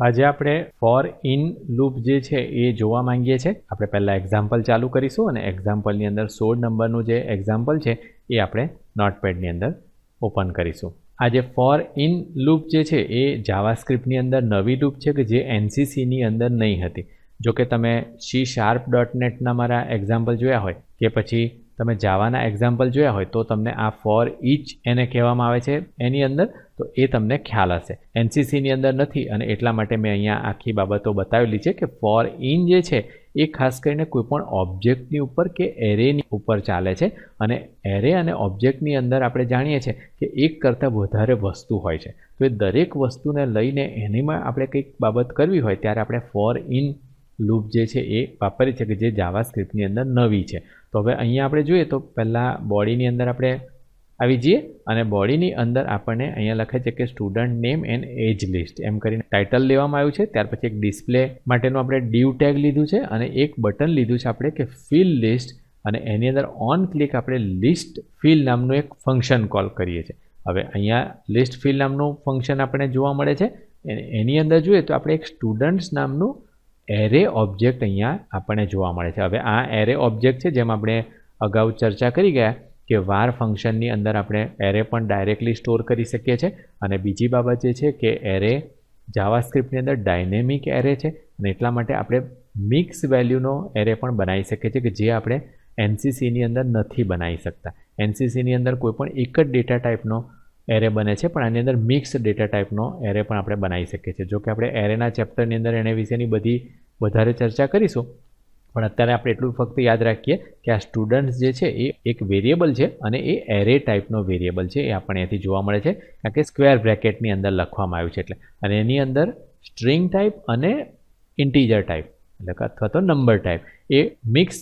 આજે આપણે four in loop જે છે એ જોવા માંગીએ છીએ. આપણે પહેલાં એક્ઝામ્પલ ચાલુ કરીશું અને એક્ઝામ્પલની અંદર સોળ નંબરનું જે એક્ઝામ્પલ છે એ આપણે નોટપેડની અંદર ઓપન કરીશું. આજે ફોર ઇન લૂપ જે છે એ જાવાસ્ક્રિપ્ટની અંદર નવી લૂપ છે કે જે એનસીસીની અંદર નહીં હતી. જો કે તમે સી શાર્પ ડોટ નેટના મારા એક્ઝામ્પલ જોયા હોય કે પછી તમે જાવાના એક્ઝામ્પલ જોયા હોય તો તમને આ ફોર ઇચ એને કહેવામાં આવે છે. એની અંદર તો એ તમને ખ્યાલ હશે. એનસીસીની અંદર નથી અને એટલા માટે મેં અહીંયા આખી બાબતો બતાવેલી છે કે ફોર ઇન જે છે એ ખાસ કરીને કોઈપણ ઓબ્જેક્ટની ઉપર કે એરેની ઉપર ચાલે છે અને એરે અને ઓબ્જેક્ટની અંદર આપણે જાણીએ છીએ કે એક કરતાં વધારે વસ્તુ હોય છે. તો એ દરેક વસ્તુને લઈને એનીમાં આપણે કંઈક બાબત કરવી હોય ત્યારે આપણે ફોર ઇન લૂપ જે છે એ વાપરી છે કે જે જાવા સ્ક્રિપ્ટની અંદર નવી છે. તો હવે અહીંયા આપણે જોઈએ તો પહેલાં બોડીની અંદર આપણે આવી જઈએ અને બોડીની અંદર આપણને અહીંયા લખે છે કે student name and age list એમ કરીને ટાઇટલ લેવામાં આવ્યું છે. ત્યાર પછી એક ડિસ્પ્લે માટેનું આપણે ડીવ ટેગ લીધું છે અને એક બટન લીધું છે આપણે કે ફિલ લિસ્ટ અને એની અંદર ઓન ક્લિક આપણે લિસ્ટ ફિલ નામનું એક ફંક્શન કોલ કરીએ છીએ. હવે અહીંયા લિસ્ટ ફિલ નામનું ફંક્શન આપણે જોવા મળે છે. એની અંદર જોઈએ તો આપણે એક સ્ટુડન્ટ્સ નામનું એરે ઓબ્જેક્ટ અહીંયા આપણને જોવા મળે છે. હવે આ એરે ઓબ્જેક્ટ છે જેમ આપણે અગાઉ ચર્ચા કરી ગયા કે વાર ફંક્શનની અંદર આપણે એરે પણ ડાયરેક્ટલી સ્ટોર કરી શકીએ છીએ. અને બીજી બાબત જે છે કે એરે જાવાસ્ક્રિપ્ટની અંદર ડાયનેમિક એરે છે અને એટલા માટે આપણે મિક્સ વેલ્યુનો એરે પણ બનાવી શકીએ છીએ કે જે આપણે એનસીસીની અંદર નથી બનાવી શકતા. એનસીસીની અંદર કોઈપણ એક જ ડેટા ટાઈપનો એરે બને છે, પણ આની અંદર મિક્સ ડેટા ટાઈપનો એરે પણ આપણે બનાવી શકીએ છીએ. જો કે આપણે એરેના ચેપ્ટરની અંદર એને વિશેની બધી, વધારે ચર્ચા કરીશું, પણ અત્યારે આપણે એટલું ફક્ત યાદ રાખીએ કે આ સ્ટુડન્ટ્સ જે છે, એ એક વેરિયેબલ છે અને એ એરે ટાઈપનો વેરિયેબલ છે, એ આપણને અહીંથી જોવા મળે છે, કારણ કે સ્ક્વેર બ્રેકેટની અંદર લખવામાં આવ્યું છે એટલે. અને એની અંદર સ્ટ્રિંગ ટાઈપ અને ઇન્ટીજર ટાઈપ એટલે અથવા તો નંબર ટાઈપ એ મિક્સ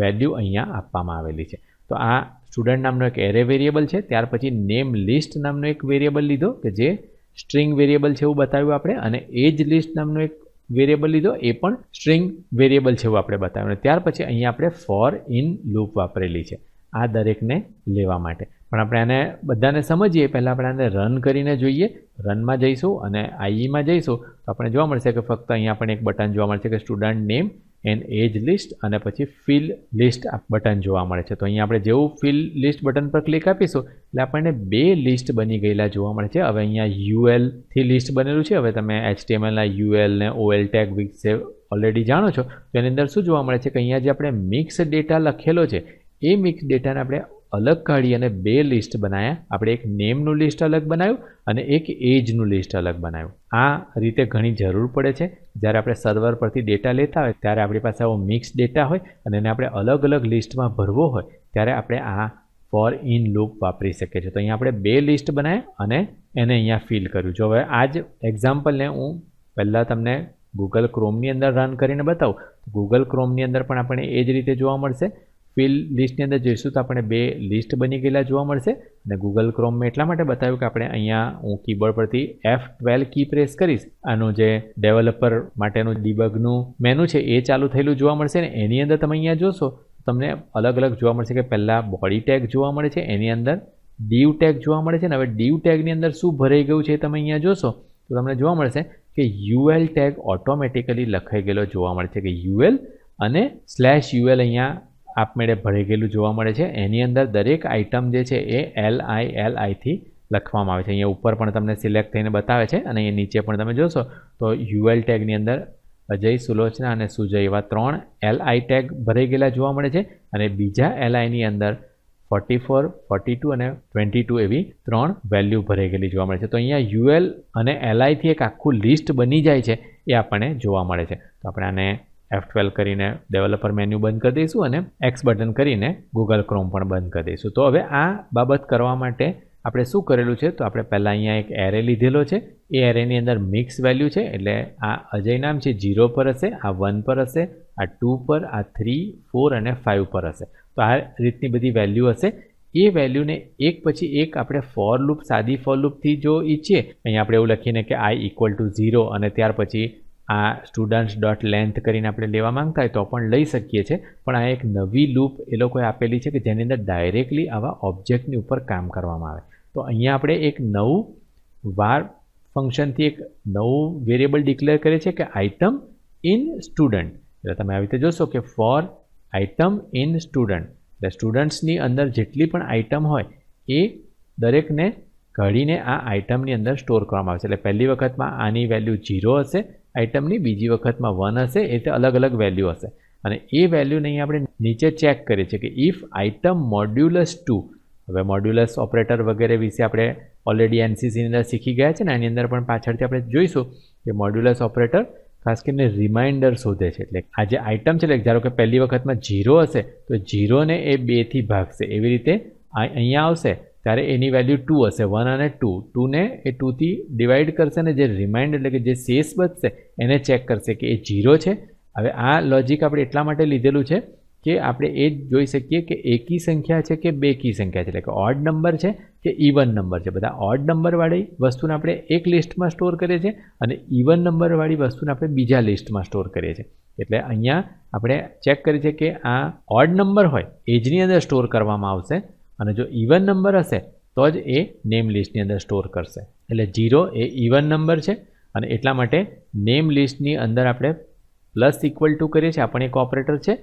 વેલ્યુ અહીંયા આપવામાં આવેલી છે. તો આ સ્ટુડન્ટ નામનો એક એરે વેરિયેબલ છે. ત્યાર પછી નેમ લિસ્ટ નામનો એક વેરિયેબલ લીધો કે જે સ્ટ્રિંગ વેરિયેબલ છે એવું બતાવ્યું આપણે. અને એજ લિસ્ટ નામનો એક વેરિયેબલ લીધો, એ પણ સ્ટ્રિંગ વેરિયેબલ છે એવું આપણે બતાવ્યું. ત્યાર પછી અહીંયા આપણે ફોર ઇન લૂપ વાપરેલી છે. આ દરેકને લેવા માટે. પણ આપણે આને બધાને સમજીએ. પહેલાં આપણે આને રન કરીને જોઈએ. રનમાં જઈશું અને આઈઈમાં જઈશું. તો આપણે જોવા મળશે કે ફક્ત અહીંયા આપણને એક બટન જોવા મળશે કે student name and age list અને પછી ફિલ લિસ્ટ બટન જોવા મળે છે. તો અહીંયા આપણે જેવું ફિલ લિસ્ટ બટન પર ક્લિક આપીશું, એટલે આપણને બે લિસ્ટ બની ગયેલા જોવા મળે છે. હવે અહીંયા યુએલથી લિસ્ટ બનેલું છે. હવે તમે એચટીએમએલના યુએલ ને ઓએલ ટેગ વિશે ઓલરેડી જાણો છો. તો એની અંદર શું જોવા મળે છે કે અહીંયા જે આપણે મિક્સ ડેટા લખેલો છે, એ મિક્સ ડેટાને આપણે અલગ કાઢી અને બે લિસ્ટ બનાવ્યા આપણે એક નેમનું લિસ્ટ અલગ બનાવ્યું અને એક એજનું લિસ્ટ અલગ બનાવ્યું. આ રીતે ઘણી જરૂર પડે છે. જ્યારે આપણે સર્વર પરથી ડેટા લેતા હોય, ત્યારે આપણી પાસે આવો મિક્સ ડેટા હોય અને એને આપણે અલગ અલગ લિસ્ટમાં ભરવો હોય, ત્યારે આપણે આ ફોર ઇન લૂપ વાપરી શકીએ છીએ. તો અહીંયા આપણે બે લિસ્ટ બનાવ્યા અને એને અહીંયા ફિલ કર્યું. જો હવે આ જ એક્ઝામ્પલને હું પહેલાં તમને ગૂગલ ક્રોમની અંદર રન કરીને બતાવું. ગૂગલ ક્રોમની અંદર પણ આપણને એ જ રીતે જોવા મળશે. ફિલ લિસ્ટની અંદર જોઈશું તો આપણે બે લિસ્ટ બની ગયેલા જોવા મળશે. અને ગૂગલ ક્રોમમાં એટલા માટે બતાવ્યું કે આપણે અહીંયા હું કીબોર્ડ પરથી એફ ટ્વેલ્વ કી પ્રેસ કરીશ. આનું જે ડેવલપર માટેનું ડીબગનું મેનુ છે, એ ચાલુ થયેલું જોવા મળશે ને એની અંદર તમે અહીંયા જોશો તમને અલગ અલગ જોવા મળશે કે પહેલાં બોડી ટેગ જોવા મળે છે, એની અંદર ડીવ ટેગ જોવા મળે છે ને હવે ડીવ ટેગની અંદર શું ભરાઈ ગયું છે તમે અહીંયા જોશો તો તમને જોવા મળશે કે યુએલ ટેગ ઓટોમેટિકલી લખાઈ ગયેલો જોવા મળે છે કે યુએલ અને સ્લેશ યુએલ અહીંયા આપમેળે ભરાઈ ગયેલું જોવા મળે છે. એની અંદર દરેક આઇટમ જે છે એ એલ આઈ એલ આઈથી લખવામાં આવે છે. અહીંયા ઉપર પણ તમને સિલેક્ટ થઈને બતાવે છે અને અહીંયા નીચે પણ તમે જોશો તો યુએલ ટેગની અંદર અજય સુલોચના અને સુજય એવા ત્રણ એલ આઈ ટેગ ભરાઈ ગયેલા જોવા મળે છે અને બીજા એલ આઈની અંદર ફોર્ટી ફોર ફોર્ટી ટુ અને ટ્વેન્ટી ટુ એવી ત્રણ વેલ્યુ ભરાઈ ગયેલી જોવા મળે છે. તો અહીંયા યુએલ અને એલઆઈથી એક આખું લિસ્ટ બની જાય છે એ આપણને જોવા મળે છે. તો આપણે આને એફ ટ્વેલ્વ કરીને ડેવલપર મેન્યુ બંધ કરી દઈશું અને એક્સ બટન કરીને ગૂગલ ક્રોમ પણ બંધ કરી દઈશું. તો હવે આ બાબત કરવા માટે આપણે શું કરેલું છે? તો આપણે પહેલાં અહીંયા એક એરે લીધેલો છે. એ એરેની અંદર મિક્સ વેલ્યુ છે, એટલે આ અજય નામ છે ઝીરો પર હશે, આ વન પર હશે, આ ટુ પર, આ થ્રી ફોર અને ફાઇવ પર હશે. તો આ રીતની બધી વેલ્યુ હશે. એ વેલ્યુને એક પછી એક આપણે ફોર લૂપ સાદી ફોર લૂપથી જો ઈચ્છીએ, અહીંયા આપણે એવું લખીને કે આઈ ઇક્વલ ટુ ઝીરો અને ત્યાર પછી આ સ્ટુડન્ટ્સ ડોટ લેન્થ કરીને આપણે લેવા માંગતા હોય તો પણ લઈ શકીએ છીએ. પણ આ એક નવી લૂપ એ લોકોએ આપેલી છે કે જેની અંદર ડાયરેક્ટલી આવા ઓબ્જેક્ટની ઉપર કામ કરવામાં આવે. તો અહીંયા આપણે એક નવું વાર ફંક્શનથી એક નવું વેરિયેબલ ડિક્લેર કરીએ છીએ કે આઇટમ ઇન સ્ટુડન્ટ એટલે તમે આવી રીતે જોશો કે ફોર આઇટમ ઇન સ્ટુડન્ટ એટલે સ્ટુડન્ટ્સની અંદર જેટલી પણ આઇટમ હોય એ દરેકને ઘડીને આ આઇટમની અંદર સ્ટોર કરવામાં આવશે એટલે પહેલી વખતમાં આની વેલ્યુ ઝીરો હશે આઇટમની બીજી વખતમાં વન હશે, એ રીતે અલગ અલગ વેલ્યુ હશે. અને એ વેલ્યુને અહીં આપણે નીચે ચેક કરીએ છીએ કે ઇફ આઇટમ મોડ્યુલસ ટુ હવે મોડ્યુલસ ઓપરેટર વગેરે વિશે આપણે ઓલરેડી એનસીસીની અંદર શીખી ગયા છે ને એની અંદર પણ પાછળથી આપણે જોઈશું કે મોડ્યુલસ ઓપરેટર ખાસ કરીને રિમાઇન્ડર શોધે છે. એટલે આ જે આઇટમ છે, એટલે ધારો કે પહેલી વખતમાં જીરો હશે, તો જીરોને એ બેથી ભાગશે. એવી રીતે અહીંયા આવશે. ત્યારે એની વેલ્યુ ટુ હશે. વન અને ટુ ટુને એ ટુથી ડિવાઈડ કરશે ને જે રિમાઇન્ડ એટલે કે જે શેષ બચશે, એને ચેક કરશે કે એ જીરો છે. હવે આ લોજિક આપણે એટલા માટે લીધેલું છે કે આપણે એ જ જોઈ શકીએ કે એકી સંખ્યા છે કે બેકી સંખ્યા છે. એટલે કે ઓડ નંબર છે કે ઇવન નંબર છે. બધા ઓડ નંબરવાળી વસ્તુને આપણે એક લિસ્ટમાં સ્ટોર કરીએ છીએ અને ઇવન નંબરવાળી વસ્તુને આપણે બીજા લિસ્ટમાં સ્ટોર કરીએ છીએ. એટલે અહીંયા આપણે ચેક કરીએ છીએ કે આ ઓડ નંબર હોય એજની અંદર સ્ટોર કરવામાં આવશે. અને જો ઇવન નંબર હશે, તો જ એ નેમ લિસ્ટની અંદર સ્ટોર કરશે. એટલે જીરો એ ઇવન નંબર છે, અને એટલા માટે નેમ લિસ્ટની અંદર આપણે પ્લસ ઇક્વલ ટુ કરીએ છીએ આપણે એક ઓપરેટર છે,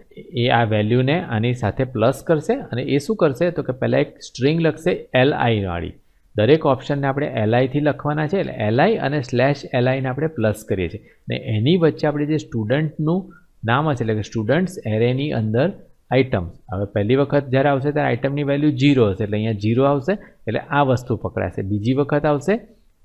એ આ વેલ્યુને આની સાથે પ્લસ કરશે, અને એ શું કરશે? તો કે પહેલાં એક સ્ટ્રિંગ લખશે એલ આઈવાળી દરેક ઓપ્શનને આપણે એલઆઈથી લખવાના છે, એટલે એલઆઈ અને સ્લેશ એલઆઈને આપણે પ્લસ કરીએ છીએ. ને એની વચ્ચે આપણે જે સ્ટુડન્ટનું નામ હશે, એટલે કે સ્ટુડન્ટ્સ એરેની અંદર આઇટમ્સ હવે પહેલી વખત જ્યારે આવશે ત્યારે આઇટમની વેલ્યુ જીરો હશે. એટલે અહીંયા જીરો આવશે, એટલે આ વસ્તુ પકડાશે. બીજી વખત આવશે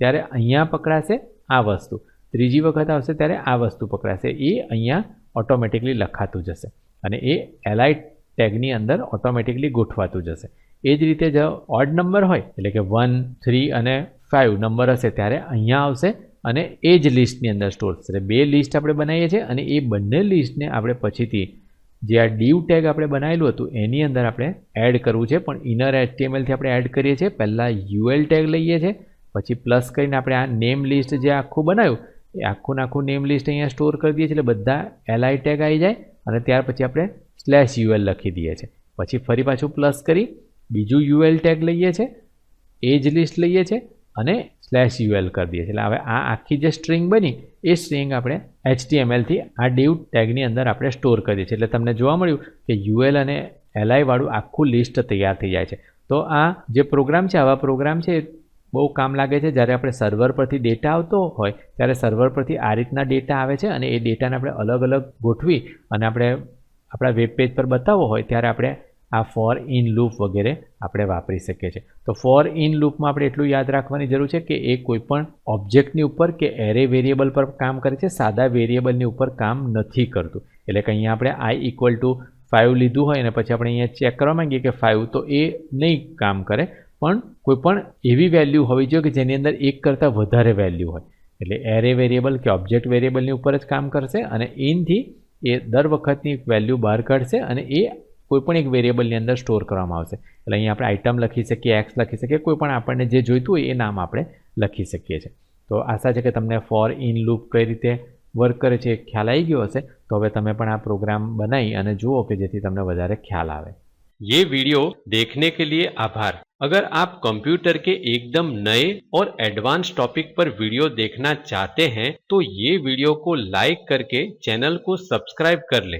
ત્યારે અહીંયા પકડાશે આ વસ્તુ. ત્રીજી વખત આવશે ત્યારે આ વસ્તુ પકડાશે. એ અહીંયા ઓટોમેટિકલી લખાતું જશે. અને એ એલાઇટ ટેગની અંદર ઓટોમેટિકલી ગોઠવાતું જશે. એ જ રીતે જો ઓડ નંબર હોય, એટલે કે વન થ્રી અને ફાઇવ નંબર હશે ત્યારે અહીંયા આવશે અને એ જ લિસ્ટની અંદર સ્ટોર થશે બે લિસ્ટ આપણે બનાવીએ છીએ અને એ બંને લિસ્ટને આપણે પછીથી જે આ ડીવ ટેગ આપણે બનાવેલું હતું, એની અંદર આપણે એડ કરવું છે. પણ ઇનર એચટીએમએલથી આપણે એડ કરીએ છીએ. પહેલાં યુએલ ટેગ લઈએ છીએ. પછી પ્લસ કરીને આપણે આ નેમ લિસ્ટ જે આખું બનાવ્યું, એ આખું આખું નેમ લિસ્ટ અહીંયા સ્ટોર કરી દઈએ છીએ એટલે બધા એલઆઈ ટેગ આવી જાય. અને ત્યાર પછી આપણે સ્લેશ યુએલ લખી દઈએ છીએ. પછી ફરી પાછું પ્લસ કરી બીજું યુએલ ટેગ લઈએ છીએ. એ જ લિસ્ટ લઈએ છીએ. અને સ્લેશ યુએલ કરી દઈએ છીએ. એટલે હવે આ આખી જે સ્ટ્રિંગ બની, એ સ્ટ્રિંગ આપણે એચટીએમએલથી આ ડીવ ટેગની અંદર આપણે સ્ટોર કરીએ છીએ. એટલે તમને જોવા મળ્યું કે યુએલ અને એલઆઈવાળું આખું લિસ્ટ તૈયાર થઈ જાય છે. તો આ જે પ્રોગ્રામ છે, આવા પ્રોગ્રામ છે બહુ કામ લાગે છે. જ્યારે આપણે સર્વર પરથી ડેટા આવતો હોય, ત્યારે સર્વર પરથી આ રીતના ડેટા આવે છે અને એ ડેટાને આપણે અલગ અલગ ગોઠવી અને આપણે આપણા વેબ પેજ પર બતાવવો હોય, ત્યારે આપણે આ ફોર ઇન લૂપ વગેરે આપણે વાપરી શકીએ છીએ. તો ફોર ઇન લૂપમાં આપણે એટલું યાદ રાખવાની જરૂર છે કે એ કોઈપણ ઓબ્જેક્ટની ઉપર કે એરે વેરિયેબલ પર કામ કરે છે, સાદા વેરિયેબલની ઉપર કામ નથી કરતું. એટલે કે અહીંયા આપણે આઈ ઇક્વલ ટુ ફાઇવ લીધું હોય અને પછી આપણે અહીંયા ચેક કરવા માંગીએ કે ફાઇવ તો એ નહીં કામ કરે, પણ કોઈપણ એવી વેલ્યુ હોવી જોઈએ કે જેની અંદર એક કરતાં વધારે વેલ્યુ હોય. એટલે એરે વેરિયેબલ કે ઓબ્જેક્ટ વેરિયેબલની ઉપર જ કામ કરશે અને ઇનથી એ દર વખતની વેલ્યુ બહાર કાઢશે અને એ કોઈપણ એક વેરિયેબલની અંદર સ્ટોર કરવામાં આવશે એટલે અહીંયા આપણે આઇટમ લખી શકીએ એક્સ લખી શકીએ કોઈ પણ આપણને જે જોઈતું હોય એ નામ આપણે લખી શકીએ છીએ તો આશા છે કે તમને ફોર ઇન લૂપ કઈ રીતે વર્ક કરે છે ખ્યાલ આવી ગયો હશે તો હવે તમે પણ આ પ્રોગ્રામ બનાવી અને જુઓ કે જેથી તમને વધારે ખ્યાલ આવે ये वीडियो देखने के लिए आभार अगर आप कंप्यूटर के एकदम नए और एडवांस टॉपिक पर वीडियो देखना चाहते हैं तो ये वीडियो को लाइक करके चैनल को सब्सक्राइब कर लें